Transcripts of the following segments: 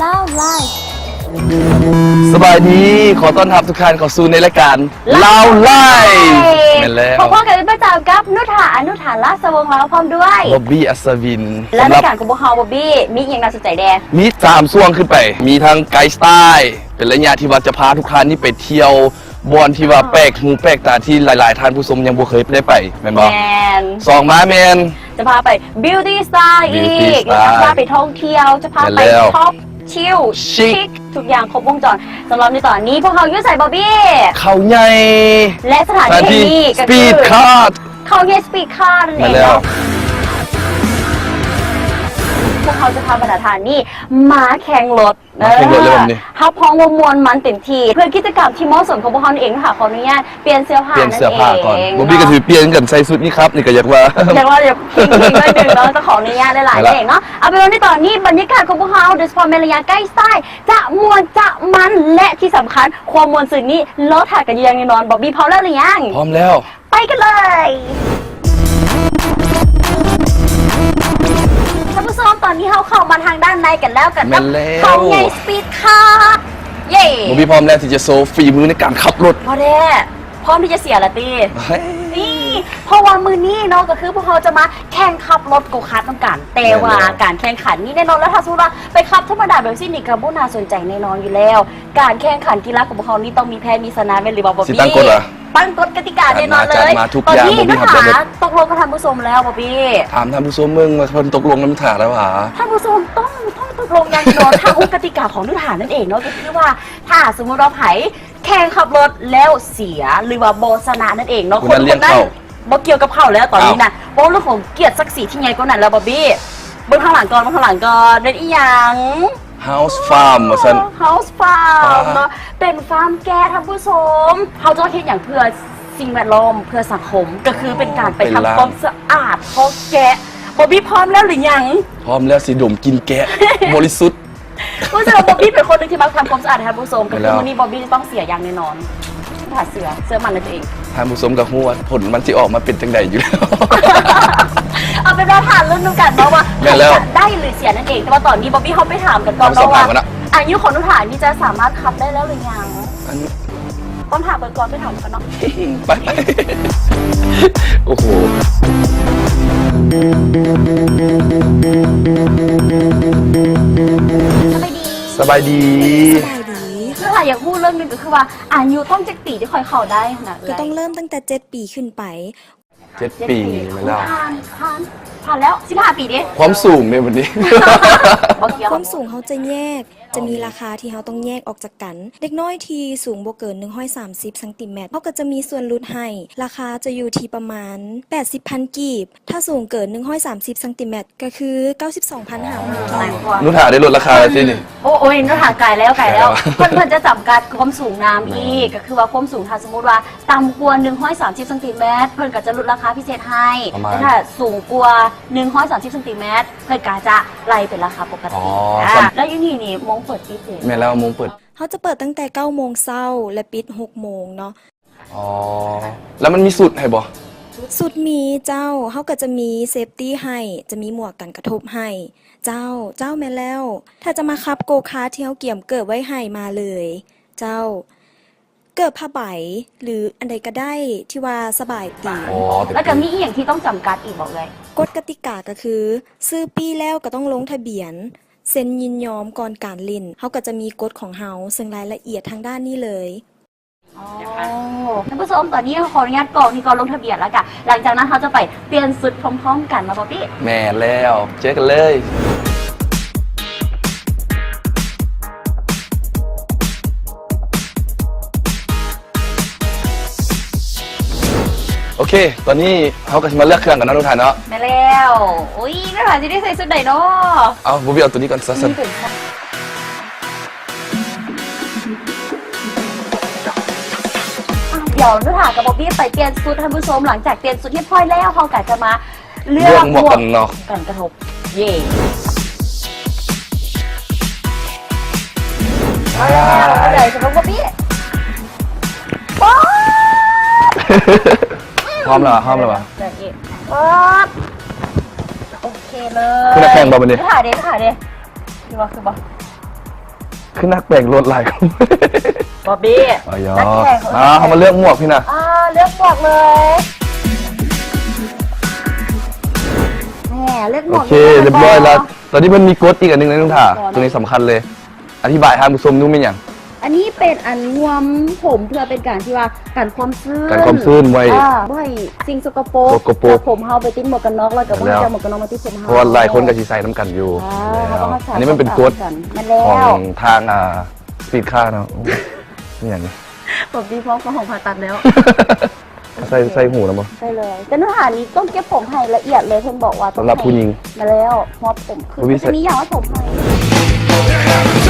เล่าไล่สบายดีขอต้อนรับทุกท่านเข้าสู่ในรายการเล่าไล่แม่นแล้วพบกันเป็นประจำกับนุถาอนุถาลาสวงศ์เราพร้อมด้วยบ๊อบบี้อัศวินและสำหรารัยการของพวกเราบอบบี้มีอย่างน่าสนใจแดงมีสามช่วงขึ้นไป มีทั้งไกด์สไตล์เป็นระยะที่ว่าจะพาทุกท่านนี่ไปเที่ยวบอนที่ว่าแปลกหูแปลกตาที่หลาย ๆ ท่านผู้ชมยังบ่เคยได้ไปแม่นบ่แมนสองมาแมนจะพาไปบิวตี้สไตล์อี Beauty กจะ style พาไปท่องเที่ยวจะพาไปแม่นแล้วช็อป ชิล Chic ทุกอย่างครบวงจรสำหรับในตอนนี้พวกเรายุ่ใส่บอบบี้ เขาใหญ่และสถานสถานที่ที่แห่งนี้สก็ปีคือดคาร์ดเขาเยสปีดคาร์นั่นเอมางแล้ว เนาะพวกเขาจะพาบรรดาทานนี่ม้าแข่งรถ มาแข่งรถเลยแบบนี้ฮับพองวมวลมันเต็มที่เพื่อกิจกรรมที่เหมาะสมของพวกเขาเองค่ะขออนุญาตเปลี่ยนเสื้อผ้าเปลี่ยนเสื้อผ้าก่อนงบ๊อบบี้ก็ถือเปลี่ยนกันใส่ชุดนี้ครับนี่ก็อยากว่าแต่ว่าเดี๋ยวพิงพิงด้วยหนึ่งเนาะจะขออนุญาตหลายๆเอาละเองเนาะเอาเป็นว่าในตอนนี้บรรยากาศของพวกเขาโดยเฉพาะในระยะใกล้ใต้จะมวนจะมันและที่สำคัญความมวลสื่อนี้ลดถ่ายกันอยังแน่นอนบอบบี้พร้อมแล้วหรือยังพร้อมแล้ว ไปกันเลย ตอนนี้เขาเข้ามาทางด้านในกันแล้วกันแม่นแล้ว เขาไงสปีดคาร์เย่บ๊อบบี้พร้อมแล้วที่จะโซฝีมือในการขับรถพอแด้พร้อมที่จะเสียละตี เฮ้ย นี่เพราะว่ามือนี้เนาะก็คือพวกเขาจะมาแข่งขับรถโกคาร์ทต้องการแต่ว่าแน่นอน การแข่งขันนี่แน่นอนแล้วถ้าสมมติว่าไปขับธรรมดาแบบซี่นี่ก็บ่น่าสนใจแน่นอนอยู่แล้ว การแข่งขันกีฬาของพวกเขานี่ต้องมีแพ้มีชนะเป็นหรือเปล่าบอบสิบี้ตั้งกฎเหรอ ตั้งกฎกติกาแน่นอนเลจัดยมาทุกตอนอย่างนี้บอบบี้นะทำได้คะหมด ตกลงกับท่านผู้ชมแล้วบอบบี้ถามท่านผู้ชมมึงมาคนตกลงน้ำถาแล้วหรอท่านผู้ชมต้องต้องตกลงอย่างแน่นอนทางกติกาของนุฐานนั่นเองเนาะก็คือว่าถ้าสมมติเราไผแข่งขับรถแล้วเสียหรือว่าโบชนะนั่นเองเนาะคนนั้นเรียกเข้าบ่เกี่ยวกับเขาแล้วตอนนี้นะเพราะเรื่องของเกียรติศักดิ์ศรีที่ใหญ่กว่านั้นแล้วบอบบี้เบื้องข้างหลังก่อนเบื้องข้างหลังก่อนเป็นอีหยัง House Farm มาสัน เฮาส์ฟาร์มอ่าเนาะเป็นฟาร์มแกะท่านผู้ชมเขาจะคิดอย่างเพื่อสิ่งแวดล้อมเพื่อสังคมก็คือเป็นการไปทำความสะอาดท้องแกะบอบบี้พร้อมแล้วหรือยังพร้อมแล้วสิดมกินแกะ บริสุทธิ์ผู้ชมบอบบี้เป็นคนหนึงที่มักทำความสะอาดให้ท่านผู้ชมก็ไปแล้คือววันนี้บอบบี้จะต้องเสียอย่างแน่นอนผ่าเสือเสื้อมันนั่นเองท่านผู้ชมกับหัวาผลมันสิออกมาเป็นจังใดอยู่แล้ว เอาเป็นว่าถามเรื่องนึงกันเนาะว่าแม่นแล้วจะได้หรือเสียนั่นเอง แต่ว่าตอนนี้บอบบี้เขาไปถามกันก่อนเอาสอบเนาะว่าถามก่อนนะอายุของนุฐานนี่จะสามารถขับได้แล้วหรือยังอันนี้ต้องถามกันก่อนไปถามกันเนาะไปไปโอ้โหสบายดีสบายดีสบายดีนุฐานอยากพูดเรื่องหนึงก็คือว่าอายุต้องจักปีที่คอยเข้าได้ขนาดก็ต้องเริ่มตั้งแต่7ปีขึ้นไป เจ็ดปีมาแล้ว ผ่านผ่านผ่านแล้วสิบห้าปีดิ ความสูงในวันนี้บ่เกี่ยวความสูงเขาจะแยก จะมีราคาที่เขาต้องแยกออกจากกัน เด็กน้อยที่สูงบ่เกิน130ซนติเมตรเขาก็จะมีส่วนลดให้ ราคาจะอยู่ที่ประมาณ 80,000กีบ ถ้าสูงเกิน130ซนติเมตรก็คือ 92,500หลายกว่านุถาได้ลดราคาแล้วสินี่ โอ้โอ้ยนุฐานไกลแล้วไกลแล้วไกลแล้วเพื่อนเพื่อนจะจำกัดความสูงน้ำอีกก็คือว่าความสูงถ้าสมมติว่าต่ำกว่า130ซนติเมตรเพื่อนก็จะลดราคาพิเศษให้ประมาณ แต่ถ้าสูงกว่า130ซนติเมตรเพื่อนก็จะไล่เป็นราคาปกอ๋ติออ่าแล้วอยี่นี่นี่มงเปิดพิเศษแม่แล้วมงเปิด เขาจะเปิดตั้งแต่9โมงเช้าและปิด6โมงเนาะอ๋อ แล้วมันมีสุดให้บ่สุดมีเจ้าเขาก็จะมีเซฟตี้ให้ จะมีหมวกกันกระทบให้ เจ้าเจ้าแม่นแล้ว ถ้าจะมาขับโกคาร์ทที่เขาเกี่ยมเกิดไว้ให้มาเลย เจ้า เกิดผ้าใบหรืออันใดก็ได้ที่ว่าสบายตี อ๋อเป็นแล้วก็มีอีกอย่างที่ต้องจำกัดอีกบอกเลย กฎกติกาก็คือ ซื้อปีแล้วก็ต้องลงทะเบียน เซ็นยินยอมก่อนการเล่นเขาก็จะมีกฎของเฮาซึ่งรายละเอียดทางด้านนี้เลยอ๋อท่านผู้ชมตอนนี้ขออนุญาตกรอกที่กรลงทะเบียนแล้วกันหลังจากนั้นเขาจะไปเปลี่ยนสุดพร้อมๆ กันมาบอบบี้แม่แล้ว เจอกันเลย โอเค ตอนนี้เขาก็จะมาเลือกเครื่องกันนะทุกท่านเนาะมาแล้วอุ้ยน่ารักจะได้ใส่ชุดไหนเนาะเอาบูบี้เอาตัวนี้ก่อนสัสนี่เป็นค่ะเดี๋ยวนุถากับบอบบี้ไปเปลี่ยนชุดท่านผู้ชมหลังจากเปลี่ยนชุดที่พ่อยแล้วเขากะจะมาเลืเลืออกกหมวกกันน็อกกันกระทบเย่มาแล้วเอาเลยสำหรับบอบบี้ป๊อปพ ร้อมแล้วเหรอพร้อมแล้วเหรอ แบบนี้ป๊อปโอเคเลยคุณนักแข่งบอกมาดิถ่ายเด้ถ่ายเด้คือว่าคือบอกขึ้นนักแบ่งรถหลายคนบอบบี้อ๋อยอนักแข่งของอ่าเขามาเลือกหมวกพี่นะอ่าเลือกหมวกเลยแหมเลือกหมโอวกเคเรียบร้อยแล้ว ตอนนี้มันมีกฎอีกอันหนึงนะนุ่งถ่าตัวนี้สำคัญเลย อธิบายให้ท่านผู้ชมนุ่มเป็นอย่าง อันนี้เป็นอันรวมผมเพื่อเป็นการที่ว่าการความซื่นการความซื่นไว้อ่าไว้สิ่งสกปรกสกปรกจากผมเฮาไปติ้นหมวกกันน็อกแล้วก็บ่แล้วให้เอาหมวกกันน็อกมาที่ผมเฮาเพราะว่าหลายคนก็สิใส่น้ำกันอยู่อ่าแล้วเราก็มาใส่อันนี้มันเป็นกฎกันมาแล้ขอวงทางอ่าสปีดค่าเนาะโอ้นี่อย่างนี้ผมดีพร้อมกับของผ่าตัดแล้ว ใส่ใส่หูแล้วมั้งใช่เลยแต่เนื้อหานี้ต้องเก็บผมให้ละเอียดเลยเพิ่นบอกว่าต้องสำหรับผู้หญิงมาแล้วมอบผมคือผู้หญิมังนจะมีอย่างว่าผมให้ท่า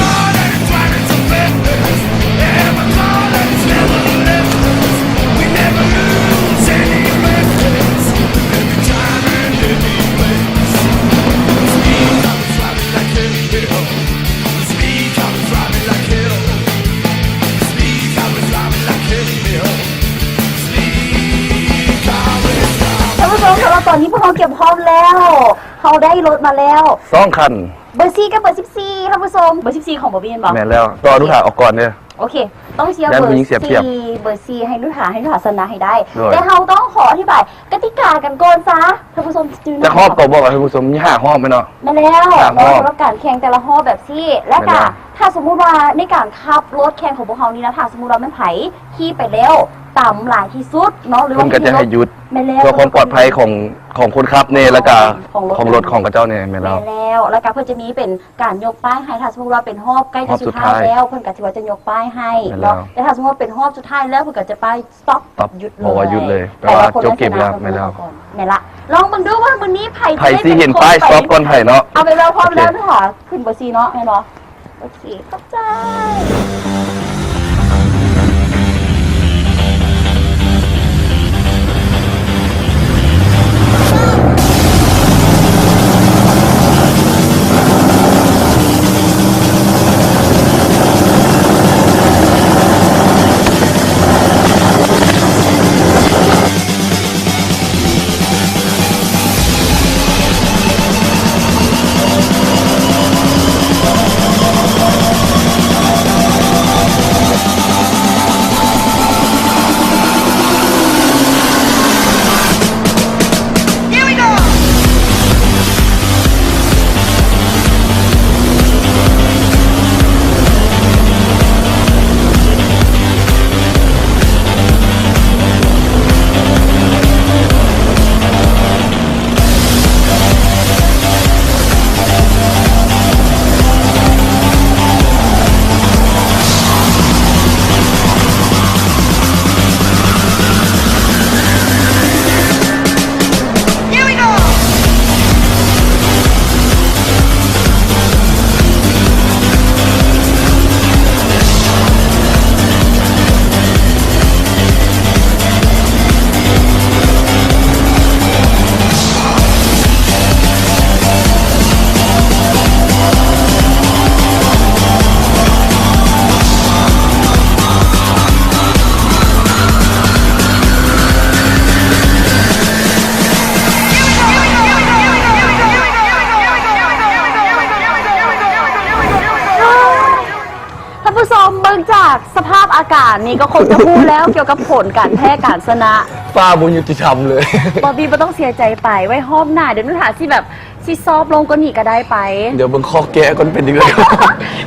อนนี้พวกเราเก็บพร้อมแล้วเขาได้รถมาแล้วสองคันเบอร์ซีกับเบอร์สิบสี่ท่านผู้ชมเบอร์สิบสี่ของบอบบี้เห็นบอกแม่นแล้วต่อนุถ่าออกก่อนเนี่ย โอเค ต้องเชียร์ด้านเบอผู้หญิงร์เสียเปรียบซีเบอร์ซีให้นุชาให้นุชาชนะให้ได้ด้วยแต่เราต้องขออธิบายกติกากันก่อนซะท่านผู้ชมจืจะครอบก็บอกว่าท่านผู้ชมมีห้าห้องไหมเนาะมาแล้วครับเนาะสำหรับการแข่งแต่ละห้อแบบซี่และมาก็แล้วถ้าสมมุติว่าในการขับรถแข่งของพวกเขานี่นะถ้าสมมุติว่ามันไผขี่ไปแล้ว ต่ำหลายที่สุดเนาะหรือเพิ่ว่านก็จะให้หยุดไม่แล้ว เพื่อความปลอดภัยของของคนขับเนี่ยแล้วก็ของรถของรถของกระเจ้าเนี่ยแม่นแล้วแม่แล้วแล้วก็เพื่อจะมีเป็นการยกป้ายให้ถ้าสมมติว่าเป็นหอบใกล้หอจะบสุสุดดท้ายท้ายแล้วเพื่อนก็จะว่าจะยกป้ายให้แม่นแล้วเนาะแต่ถ้าสมมติว่าเป็นหอบสุดท้ายแล้วเพื่อนก็จะป้าย stop ตอบหยุดเลยบอกว่าหยุดเลยแปลแต่ว่าว่าคนจบเกมแล้วชนะไม่แล้วก่อนไม่ละลองมึงดูว่าวันนี้ไผ่ไผ่ที่เห็นป้ายสต็อปก่อนไผ่เนาะ เอาไปแล้วพร้อมโอเคแล้วนะคะขึ้นเบอร์ซีเนาะแม่เนาะโอเคเข้าใจ นี่ก็คงจะพูดแล้วเกี่ยวกับผลการแพ้การชนะฟ้าบุญยุติธรรมเลย บอบบี้ไม่ต้องเสียใจไปไว้ห้อมหน้าเดี๋ยวนุถาที่แบบ ซีซอฟลงก็หนีก็ได้ไป เดี๋ยวเบิ่งข้อแกะก่อนเป็นยังไง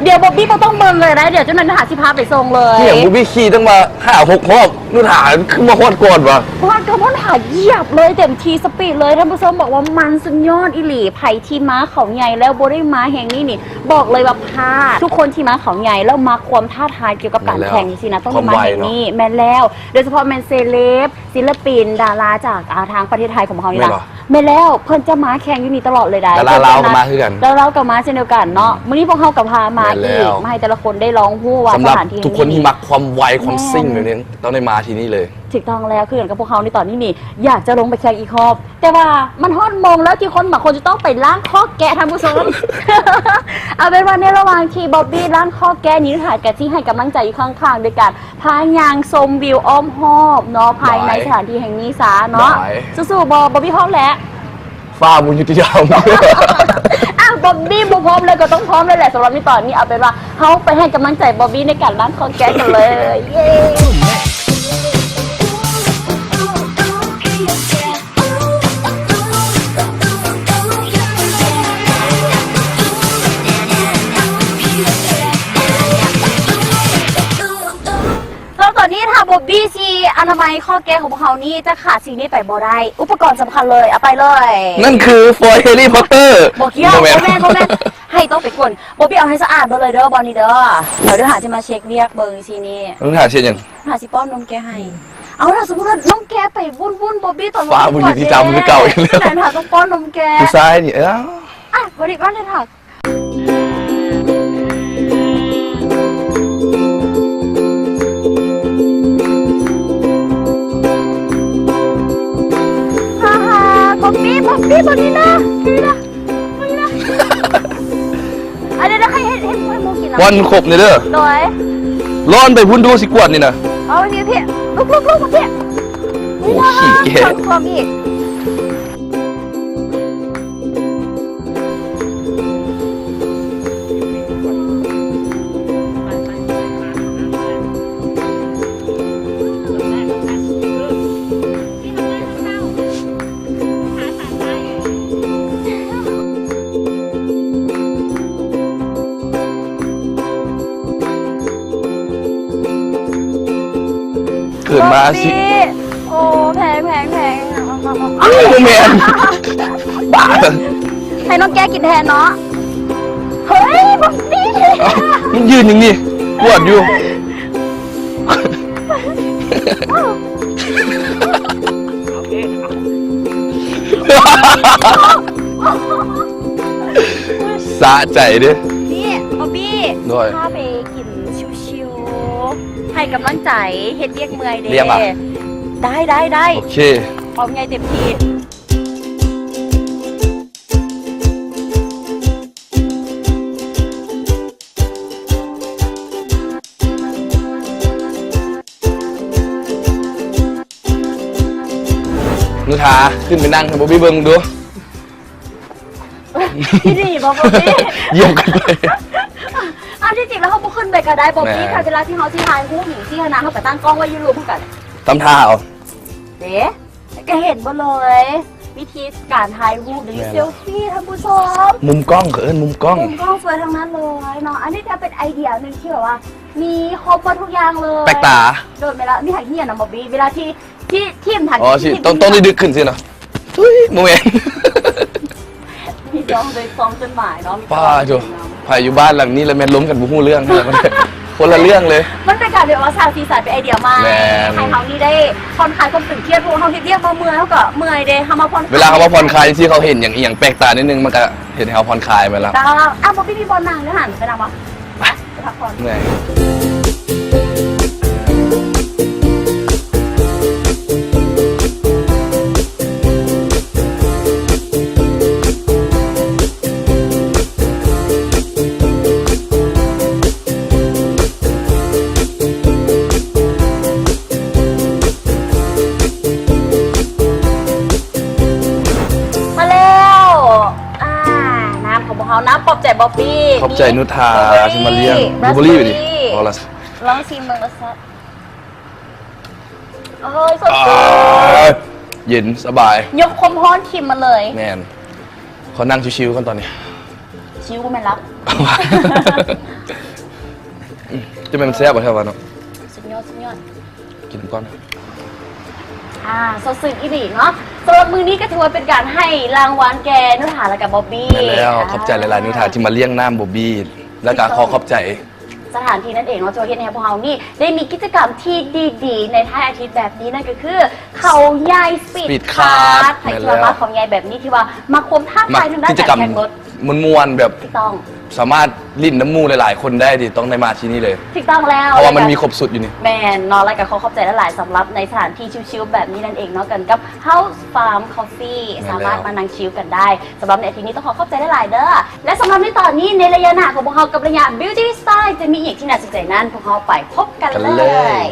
เดี๋ยวบอบบี้ไม่ต้องเบิ่งเลยนะเดี๋ยวเจ้าหน้าที่หาสิพาไปส่งเลยเนี่ยบูบี้ขี่ตั้งมาห้าหกรอบนู่นหาขึ้นมาฮอดก่อนวะเพราะว่าก็พ่นหาเหยียบเลยเต็มทีสปีดเลยท่านผู้ชมบอกว่ามันสุดยอดอิหลีไผ่ที่ม้าเขาใหญ่แล้วโบได้ม้าแห่งนี้นี่ บอกเลยว่าพลาดทุกคนที่ม้าเขาใหญ่แล้วมาความท้าทายเกี่ยวกับการแม่นแล้วแข่งสินะต้องความมาไวแห่งเนอะนี้แม่นแล้ว โดยเฉพาะแมนเซเลบศิลปินดาราจากอาทางประเทศไทยของเขานี่แม่นะนเหรอแม่นแล้วเพิ่นจะม้าแข่งอยู่นี่ตลอดเลยได้ดาราลาวก็มาคือกันดาราลาวกับม้าเช่นเดียวกันเนาะมื้อนี้พวกเขากับพามาแม่นแล้อีกว มาให้แต่ละคนได้ร้องฮู้ว่าสำหรับสถานที่ทุกคนที่แห่งมักความไวความแม่นซิ่งแบบนี้ต้องได้มาที่นี่เลย ถูกต้องแล้วคือเหมือนกับพวกเขาในตอนนี้นี่ อยากจะลงไปแข่งอีกรอบแต่ว่ามันฮอดโมงแล้วที่คนบางคนจะต้องไปล้างข้อแกะท่านผู้ชม เอาเป็นว่าในระหว่างที่บ๊อบบี้ล้างข้อแกะนี้ถ่ายกันที่ให้กำลังใจอยู่ข้างๆด้วยกันพายางชมวิวอ้อมหอบเนาะภายในได้สถานที่แห่งนี้ซะเนาะได้ สู้ๆบอบบ๊อบบี้พร้อมแล้ว ฟ้ามุญยุติธรรม อ้าวบอบบี้บ่พร้อมเลยก็ต้องพร้อมเลยแหละสำหรับนี่ตอนนี้เอาเป็นว่าเขาไปให้กำลังใจบอบบี้ในการร้านคอนแก๊สกันเลย เย้ อนนี้ถ้าบอบบี้ซีอนามัยข้อแก้ของพวกเขานี่จะขาดสิ่งนี้ไปบ่ได้ อุปกรณ์สำคัญเลย เอาไปเลยนั่นคือฟอยเฮลี่พอตเตอร์บอกเกี่ยวโมแม่นโมแม่นให้ต้องไปกวนบอบบี้เอาให้สะอาดเบอเลยเด้อบอลนี่เด้อเดี๋ยวเดี๋ยวหาจะมาเช็คเรียกเบอร์ซีนี่ต้องหาเช่นยังหาสิป้อนนมแกให้ เอาล่ะสมมติว่าน้องแกไปวุ่นวุ่นบอบบี้ตอนฟ้าบุญอยู่ที่จำคือเก่าอีกแล้วไหนหาต้องป้อนนมแกผู้ชายนี่เอ้า อะบริการเลยค่ะ ฮ่าบอบบี้บอบบี้บอบบี้นะนี่นะนี่นะอันนี้นะให้ให้ให้ให้โมกินนะวันขบนี่เด้อโดยร้อนไปพุ่นดูสิกวดนี่นะเอาไปพี่พี่ลุกลุกลุกมาพี่โอ้ ขี้แก่ทำความอีก มาสิบอบบี้โอ้แพงแพงแพงอ้าวโมแมนบ้าให้น้องแกกินแทนเนาะเฮ้ยบอบบี้เอ้ามันยืนอย่างนี้กวดอยู่สะใจเด้อนี่บอบบี้ด้วยพาไปกินชิวๆ ให้กำลังใจเฮ็ดเรียกเมื่อยเด้เรียกปะได้ได้ได้โอเคพร้อมไงเต็มที่นุชาขึ้นไปนั่งให้บ๊อบบี้เบิ้งดู ที่นี่บอบบี้เยี่ยมกันเลย ก็ได้บอบบี้แหม่ค่ะเวลาที่เขาที่ทายผู้หญิงที่คณะเขาไปตั้งกล้องไว้อยูรูปกันตำท่าเอาเด้ก็เห็นหมดเลย วิธีการถ่ายรูปหรือแม่นเซลฟี่ท่านผู้ชมมุมกล้องเขินมุมกล้องมุมกล้องสวยทั้งนั้นเลยเนาะอันนี้จะเป็นไอเดียหนึ่งที่แบบว่า มีครบหมดทุกอย่างเลยแปลกตาโดนไปแล้วนี่ถ่ายที่อย่างนะบอบบี้เวลาที่ที่ทีมถ่ายอ๋อสิที่ต้องต้องได้ดึกขึ้นสินะทุยโมเมนมีจองโดยซองจดหมายเนาะมีป้าจ จูองจดหมายพายอยู่บ้านหลังนี้แล้วแม่นล้มกันบุหูเรื่องเลยมันคนละเรื่องเลย มันเป็นการเดี๋ยวว่าสร้างสีสันเป็นไอเดียใหม่แม่นให้เขานี่ได้ผ่อนคลายความตึงเครียดเพราะว่าเขาเรียกมาเมื่อยเขาก็เมื่อยเด้เขามาผ่อนคลายเวลาเขามาผ่อนคลายที่เขาเห็นอย่างอหย่างแปลกตานิดนึงมันก็เห็นให้เขาผ่อนคลายไปแล้วตาอ้าวบอบบี้มีบอลนางด้วยหันไปนำวะไปไปพักผ่อน เหนื่อยมา ขอบใจนุชาบลูที่มาเลี้ยงราสบลูเบอรี่ไปดิพอละลองชิมเบิ่งรสชาติโอ้ยสดอ่าชื่นเย็นสบายยกคมฮ้อนคิมมาเลย แมนเขานั่งชิวๆกันตอนนี้ ชิวก็ไม่รับ จะเป็นแซ่บกว่าเท่าวันเนาะสุดยอดสุดยอดกินก่อน อ่าสดสื่นอีหลีเนาะสำหรับมือนี้ก็ถือว่าเป็นการให้รางวัลแกนุชาและกับบอบบี้แม่นแล้วขอบใจหลายๆนุชาที่มาเลี้ยงน้ำบบบี้แล้วก็ขอขอบใจ สถานที่นั่นเองเนาะโจเฮ็ดให้พวกเรานี่ได้มีกิจกรรมที่ดีๆ ในท้ายอาทิตย์แบบนี้นั่นก็คือ เขาใหญ่สปีด Speed คา Card ร์ดไทยที่ว่ามาของใหญ่แบบนี้ที่ว่ามาควมท่ามาทายทางด้านกิจการกรรมแข่งรถมวนๆแบบ ถูกต้อง สามารถ ลิ้นน้ำมูหลายๆ คนได้ดิต้องได้มาที่นี่เลยถูกต้องแล้วเพราะว่ามันมีครบสุดอยู่นี่ แมนเนอะแล้วก็ขอขอบใจหลายๆสำหรับในสถานที่ชิลๆแบบนี้นั่นเองเนาะกันกับ House Farm Coffee แม่นแล้ว สามารถมานั่งชิลกันได้สำหรับในอาทิตย์นี้ต้องขอขอบใจหลายๆเด้อและสำหรับในตอนนี้ในระยะหน้าของพวกเรากับระยะ Beauty Style จะมีอีกที่น่าสนใจนั้นพวกเราไปพบกันกันเลเลยย